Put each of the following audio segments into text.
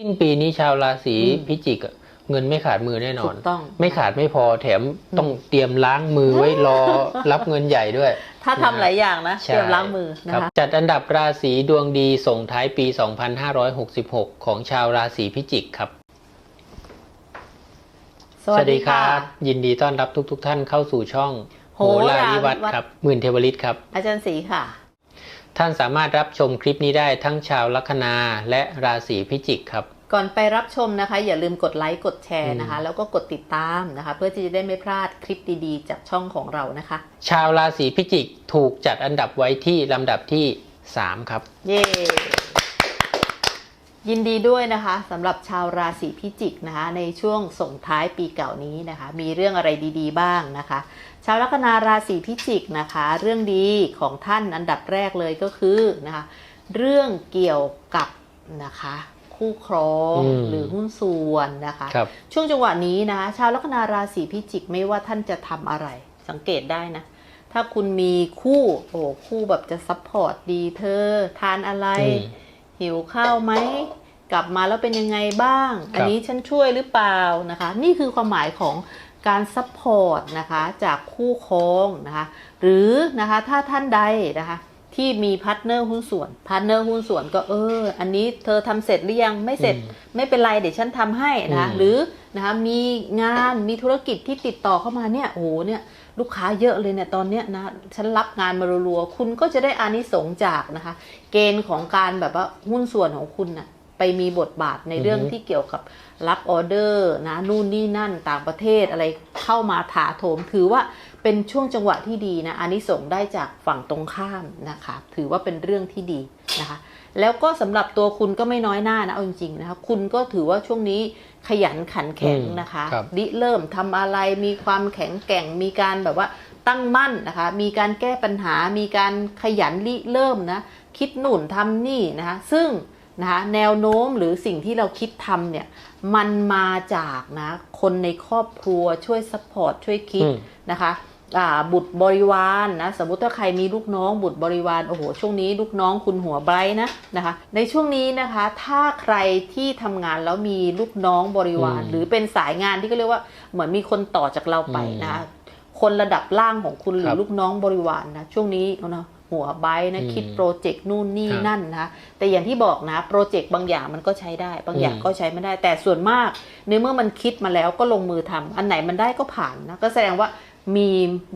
สิ้นปีนี้ชาวราศีอืมพิจิกอะเงินไม่ขาดมือแน่นอถูนกต้อง ไม่ขาดไม่พอแถมต้องเตรียมล้างมือไว้รอรับเงินใหญ่ด้วย ถ้าทำหลายอย่างนะใช่เตรียมล้างมือนะรับคะจัดอันดับราศีดวงดีส่งท้ายปี 2566 ของชาวราศีพิจิกครับยินดีต้อนรับทุก ๆ ท่านเข้าสู่ช่องโหราวิวัฒน์ครับหมื่นเทวฤทธิ์ครับ อาจารย์ศรีค่ะ ท่านสามารถรับชมคลิปนี้ได้ทั้งชาวลัคนาและราศีพิจิกครับ ก่อนไปรับชมนะคะ อย่าลืมกดไลค์กดแชร์นะคะอืมแล้วก็กดติดตามนะคะ เพื่อที่จะได้ไม่พลาดคลิปดีๆ จากช่องของเรานะคะ ชาวราศีพิจิกถูกจัดอันดับไว้ที่ลำดับที่ 3 ครับ เย้ ยินดีด้วยนะคะสำหรับชาวราศีพิจิกนะคะในช่วงส่งท้ายปีเก่านี้นะคะ มีเรื่องอะไรดีๆบ้างนะคะ ชาวลัคนาราศีพิจิกนะคะ เรื่องดีของท่านอันดับแรกเลยก็คือนะคะ เรื่องเกี่ยวกับนะคะคู่ครองอืมหรือหุ้นส่วนนะคะครับช่วงจังหวะนี้นะชาวลัคนาราศีพิจิกไม่ว่าท่านจะทำอะไร สังเกตได้นะ ถ้าคุณมีคู่โอ้คู่แบบจะซัพพอร์ตดีเธอ ทานอะไรอืมหิวข้าวไหม กลับมาแล้วเป็นยังไงบ้างครับอันนี้ฉันช่วยหรือเปล่านะคะ นี่คือความหมายของการซัพพอร์ตนะคะจากคู่ครองนะคะ หรือนะคะถ้าท่านใดนะคะที่มีพาร์ทเนอร์หุ้นส่วนพาร์ทเนอร์หุ้นส่วนก็เออ อันนี้เธอทำเสร็จหรือยังไม่เสร็จอืมไม่เป็นไรเดี๋ยวฉันทำให้นะคะอืมหรือนะคะมีงานมีธุรกิจที่ติดต่อเข้ามาเนี่ยโอ้โหเนี่ยลูกค้าเยอะเลยเนี่ยตอนเนี้ยนะฉันรับงานมารัวๆคุณก็จะได้อานิสงส์จากนะคะ เกณฑ์ของการแบบว่าหุ้นส่วนของคุณน่ะ ไปมีบทบาทในเรื่องอือฮึที่เกี่ยวกับรับออเดอร์นะนู่นนี่นั่นต่างประเทศอะไรเข้ามาถาโถมถือว่าเป็นช่วงจังหวะที่ดีนะอานิสงส์ได้จากฝั่งตรงข้ามนะคะ ถือว่าเป็นเรื่องที่ดีนะคะ แล้วก็สำหรับตัวคุณก็ไม่น้อยหน้านะเอาจริงๆนะคะคุณก็ถือว่าช่วงนี้ขยันขันแข็งอืมนะคะครับริเริ่มทำอะไรมีความแข็งแกร่งมีการแบบว่าตั้งมั่นนะคะ มีการแก้ปัญหา มีการขยันริเริ่มนะ คิดหนุนทำนี่นะคะ ซึ่ง นะคะแนวโน้มหรือสิ่งที่เราคิดทำเนี่ยมันมาจากนะคนในครอบครัวช่วยซัพพอร์ตช่วยคิดอืมนะคะอ่าบุตรบริวารนะสมมติถ้าใครมีลูกน้อง บุตรบริวารโอ้โหช่วงนี้ลูกน้องคุณหัวไบรท์นะนะคะ ในช่วงนี้นะคะ ถ้าใครที่ทำงานแล้วมีลูกน้องบริวารอืมหรือเป็นสายงานที่ก็เรียกว่าเหมือนมีคนต่อจากเราไปนะคนระดับล่างของคุณหรืครัอบลูกน้องบริวารนะช่วงนี้เอานะ หัวไบรท์นะอืมคิดโปรเจกต์นู่นนี่ครับนั่นนะแต่อย่างที่บอกนะโปรเจกต์บางอย่างมันก็ใช้ได้ บางอย่างอืมก็ใช้ไม่ได้ แต่ส่วนมากในเมื่อมันคิดมาแล้วก็ลงมือทำอันไหนมันได้ก็ผ่านนะก็แสดงว่ามี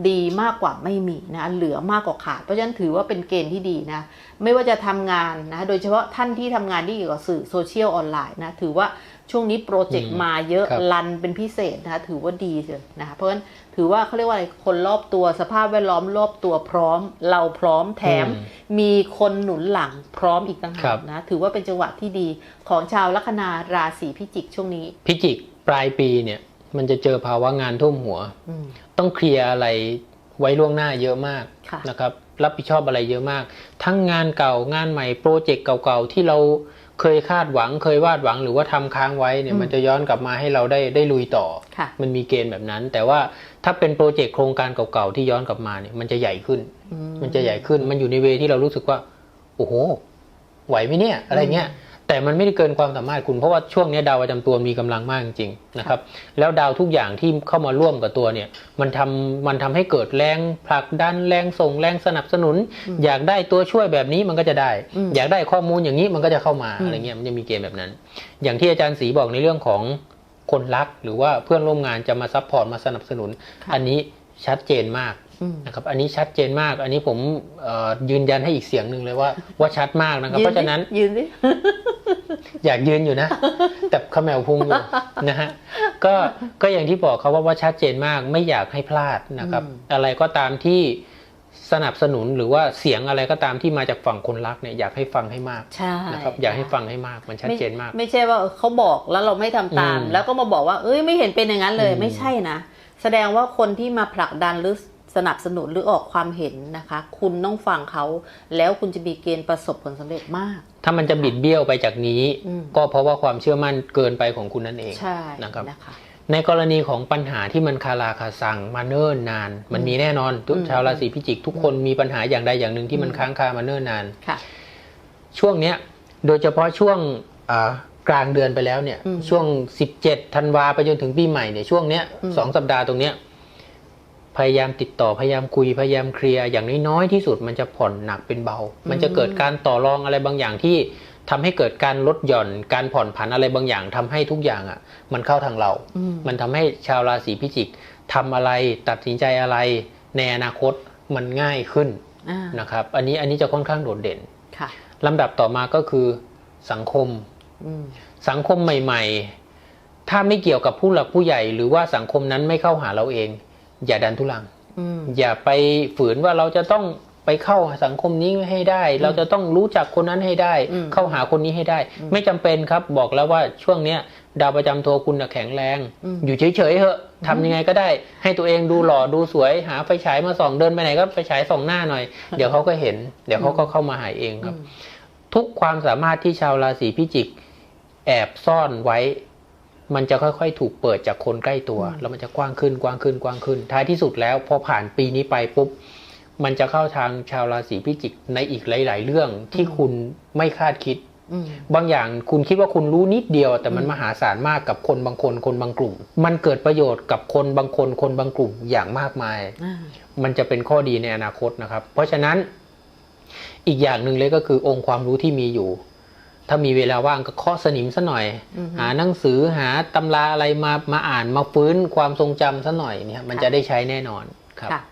ดีมากกว่าไม่มีนะเหลือมากกว่าขาดเพราะฉะนั้นถือว่าเป็นเกณฑ์ที่ดีนะ ไม่ว่าจะทำงานนะโดยเฉพาะท่านที่ทำงานที่เกี่ยวกับสื่อโซเชียลออนไลน์นะถือว่าช่วงนี้โปรเจกต์อืมมาเยอะครับรันเป็นพิเศษนะคะถือว่าดีเลยนะคะเพราะฉะนั้น ถือว่าเขาเรียกว่าอะไรคนรอบตัวสภาพแวดล้อมรอบตัวพร้อม เราพร้อมแถมอืมมีคนหนุนหลังพร้อมอีกต่างครัหากบนะ ถือว่าเป็นจังหวะที่ดีของชาวลัคนาราศีพิจิกช่วงนี้ พิจิกปลายปีเนี่ยมันจะเจอภาวะงานท่วมหัวอืมต้องเคลียร์อะไรไว้ล่วงหน้าเยอะมากค่ะนะครับ รับผิดชอบอะไรเยอะมาก ทั้งงานเก่างานใหม่โปรเจกต์เก่าๆที่เรา เคยคาดหวังเคยวาดหวังหรือว่าทำค้างไว้เนี่ยมันจะย้อนกลับมาให้เราได้ได้ลุยต่อค่ะมันมีเกณฑ์แบบนั้น แต่ว่าถ้าเป็นโปรเจกต์โครงการเก่าๆที่ย้อนกลับมาเนี่ยมันจะใหญ่ขึ้นอืมันจะใหญ่ขึ้นมันอยู่ในเวที่เรารู้สึกว่า โอ้โห ไหวไหมเนี่ย อะไรเงี้ย แต่มันไม่ได้เกินความสามารถคุณเพราะว่าช่วงนี้ดาวประจำตัวมีกำลังมากจริงๆนะครับ แล้วดาวทุกอย่างที่เข้ามาร่วมกับตัวเนี่ยมันทำมันทำให้เกิดแรงผลักดันแรงส่งแรงสนับสนุน อยากได้ตัวช่วยแบบนี้มันก็จะได้อืมอยากได้ข้อมูลอย่างนี้มันก็จะเข้ามาอืมอะไรเงี้ยมันจะมีเกณฑ์แบบนั้น อย่างที่อาจารย์ศรีบอกในเรื่องของคนรักหรือว่าเพื่อนร่วมงานจะมาซัพพอร์ตมาสนับสนุน อันนี้ชัดเจนมากอืม นะครับอันนี้ชัดเจนมาก อันนี้ผมเอ่อยืนยันให้อีกเสียงหนึ่งเลยว่าว่าชัดมากนะครับ เพราะฉะนั้นยืนดิอยากยืนอยู่นะ แต่เขมวพุงอยู่นะฮะก็ก็อย่างที่บอกเขาว่าว่าชัดเจนมากไม่อยากให้พลาดนะครับอืมอะไรก็ตามที่สนับสนุนหรือว่าเสียงอะไรก็ตามที่มาจากฝั่งคนรักเนี่ยอยากให้ฟังให้มากใช่นะครับอยากให้ฟังให้มากมันชัดเจนมากไไม่ใช่ว่าเออเขาบอกแล้วเราไม่ทำตามอืมแล้วก็มาบอกว่าเอ้ยไม่เห็นเป็นอย่างนั้นเลยอืมไม่ใช่นะ แสดงว่าคนที่มาผลักดันหรือ สนับสนุนหรือออกความเห็นนะคะ คุณต้องฟังเขาแล้วคุณจะมีเกณฑ์ประสบผลสำเร็จมาก ถ้ามันจะบิดเบี้ยวไปจากนี้อืมก็เพราะว่าความเชื่อมั่นเกินไปของคุณนั่นเองใช่นะครับนะคะในกรณีของปัญหาที่มันคาราคาซังมาเนิ่นนาน มันมีแน่นอนทุกอืมชาวราศีพิจิก ทุกคนมีปัญหาอย่างใดอย่างหนึ่งที่มันอืมค้างคามาเนิ่นนานค่ะช่วงเนี้ยโดยเฉพาะช่วงอ่ากกลางเดือนไปแล้วเนี่ยอืมช่วง 17ธันวาไปจนถึงปีใหม่เนี่ยช่วงเนี้ยอืมสองสัปดาห์ตรงเนี้ย พยายามติดต่อพยายามคุยพยายามเคลียร์อย่างน้อยๆที่สุดมันจะผ่อนหนักเป็นเบา มันจะเกิดการต่อรองอะไรบางอย่างที่ทำให้เกิดการลดหย่อนการผ่อนผันอะไรบางอย่างทำให้ทุกอย่างอะ มันเข้าทางเราอืมมันทำให้ชาวราศีพิจิกทำอะไรตัดสินใจอะไร ในอนาคตมันง่ายขึ้นอ่านะครับ อันนี้อันนี้จะค่อนข้างโดดเด่นค่ะลำดับต่อมาก็คือสังคมอืมสังคมใหม่ ๆ ถ้าไม่เกี่ยวกับผู้หลักผู้ใหญ่ หรือว่าสังคมนั้นไม่เข้าหาเราเอง อย่าดันทุลังอืมอย่าไปฝืนว่าเราจะต้องไปเข้าสังคมนี้ให้ได้ เราจะต้องรู้จักคนนั้นให้ได้อืมเข้าหาคนนี้ให้ได้อืมไม่จำเป็นครับบอกแล้วว่าช่วงเนี้ยดาวประจำตัวคุณน่ะแข็งแรงอืมอยู่เฉยๆเหอะทำยังไงก็ได้ ให้ตัวเองดูหล่อดูสวยหาไฟฉายมาส่องเดินไปไหนก็ไฟฉายส่องหน้าหน่อย เดี๋ยวเขาก็เห็น เดี๋ยวเขาก็เข้ามาหาเองครับอืมทุกความสามารถที่ชาวราศีพิจิก แอบซ่อนไว้ มันจะค่อยๆ ถูกเปิดจากคนใกล้ตัวอืมแล้วมันจะกว้างขึ้นกว้างขึ้นกว้างขึ้น ท้ายที่สุดแล้วพอผ่านปีนี้ไปปุ๊บมันจะเข้าทางชาวราศีพิจิกในอีกหลาย ๆ เรื่องที่คุณไม่คาดคิดอืมบางอย่างคุณคิดว่าคุณรู้นิดเดียว แต่มันอืมมหาศาลมากกับคนบางคนคนบางกลุ่ม มันเกิดประโยชน์กับคนบางคนคนบางกลุ่มอย่างมากมายอ่ามันจะเป็นข้อดีในอนาคตนะครับ เพราะฉะนั้นอีกอย่างหนึ่งเลยก็คือองค์ความรู้ที่มีอยู่ ถ้ามีเวลาว่างก็เคาะสนิมซะหน่อยอือฮึหาหนังสือหาตำราอะไรมามาอ่านมาฟื้นความทรงจำซะหน่อยเนี่ยมันค่ะจะได้ใช้แน่นอนครับค่ะ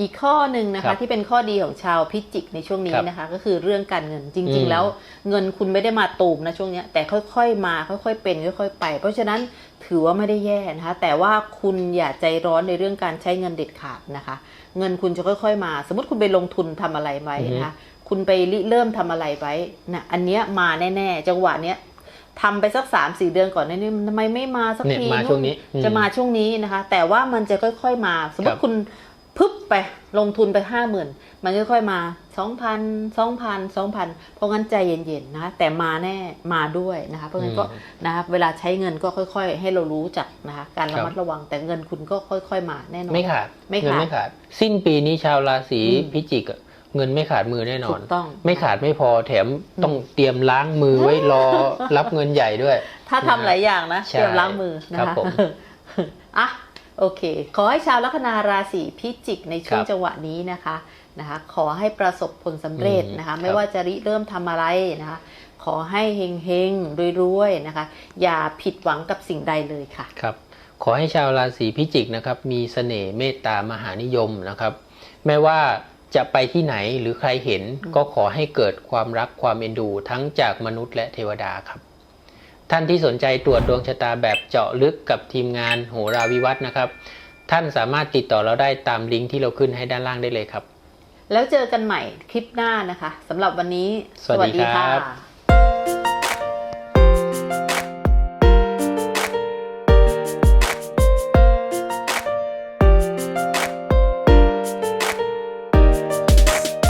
อีกข้อหนึ่งนะครัคะบที่เป็นข้อดีของชาวพิจิกในช่วงนี้ครับนะคะ ก็คือเรื่องการเงินจอืริงมๆแล้วเงินคุณไม่ได้มาตูมนะช่วงเนี้ยแต่ค่อยๆมาค่อยๆเป็นค่อยๆไป เพราะฉะนั้นถือว่าไม่ได้แย่นะคะ แต่ว่าคุณอย่าใจร้อนในเรื่องการใช้เงินเด็ดขาดนะคะ เงินคุณจะค่อย ๆ มา สมมติคุณไปลงทุนทำอะไรไว้นะคะ คุณไปริเริ่มทำอะไรไว้นะอันเนี้ยมาแน่ๆจังหวะเนี้ยทำไปสักสามสี่เดือนก่อนนะนี่ทำไมไม่มาสักเนี่ยทีมาช่วงนี้อืมจะมาช่วงนี้นะคะ แต่ว่ามันจะค่อย ๆมา สมมครัติบคุณพึบไปลงทุนไปห้าหมื่นมันค่อยๆมาสองพันสองพันสองพันเพราะงั้นใจเย็นๆนะคะแต่มาแน่มาด้วยนะคะเพราะงั้นก็นะคะเวลาใช้เงินก็ค่อย ๆ ให้เรารู้จักนะคะการระมัดระวังแต่เงินคุณก็ค่อย ๆ มาแน่นอนไม่ขาดไม่เงินขาดไม่ขาดสิ้นปีนี้ชาวราศีอืมพิจิกอะ เงินไม่ขาดมือแน่นอถูนกต้อง ไม่ขาดไม่พอแถมต้องเตรียมล้างมือไว้รอรับเงินใหญ่ด้วย ถ้าทำหลายอย่างนะใช่เตรียมล้างมือนะครัคะบผมอะโอเค ขอให้ชาวลัคนาราศีพิจิกในช่วงครับจังหวะนี้นะคะนะคะ ขอให้ประสบผลสำเร็จนะคะอืมไม่ครับว่าจะริเริ่มทำอะไรนะคะ ขอให้เฮงเฮงๆรวยๆนะคะ อย่าผิดหวังกับสิ่งใดเลยค่ะครับ ขอให้ชาวราศีพิจิกนะครับ มีเสน่ห์เมตตามหานิยมนะครับ แม้ว่า จะไปที่ไหนหรือใครเห็นก็ขอให้เกิดความรักความเอ็นดูทั้งจากมนุษย์และเทวดาครับ ท่านที่สนใจตรวจดวงชะตาแบบเจาะลึกกับทีมงานโหราวิวัฒน์นะครับ ท่านสามารถติดต่อเราได้ตามลิงก์ที่เราขึ้นให้ด้านล่างได้เลยครับ แล้วเจอกันใหม่คลิปหน้านะคะสำหรับวันนี้ สวัสดีครับะ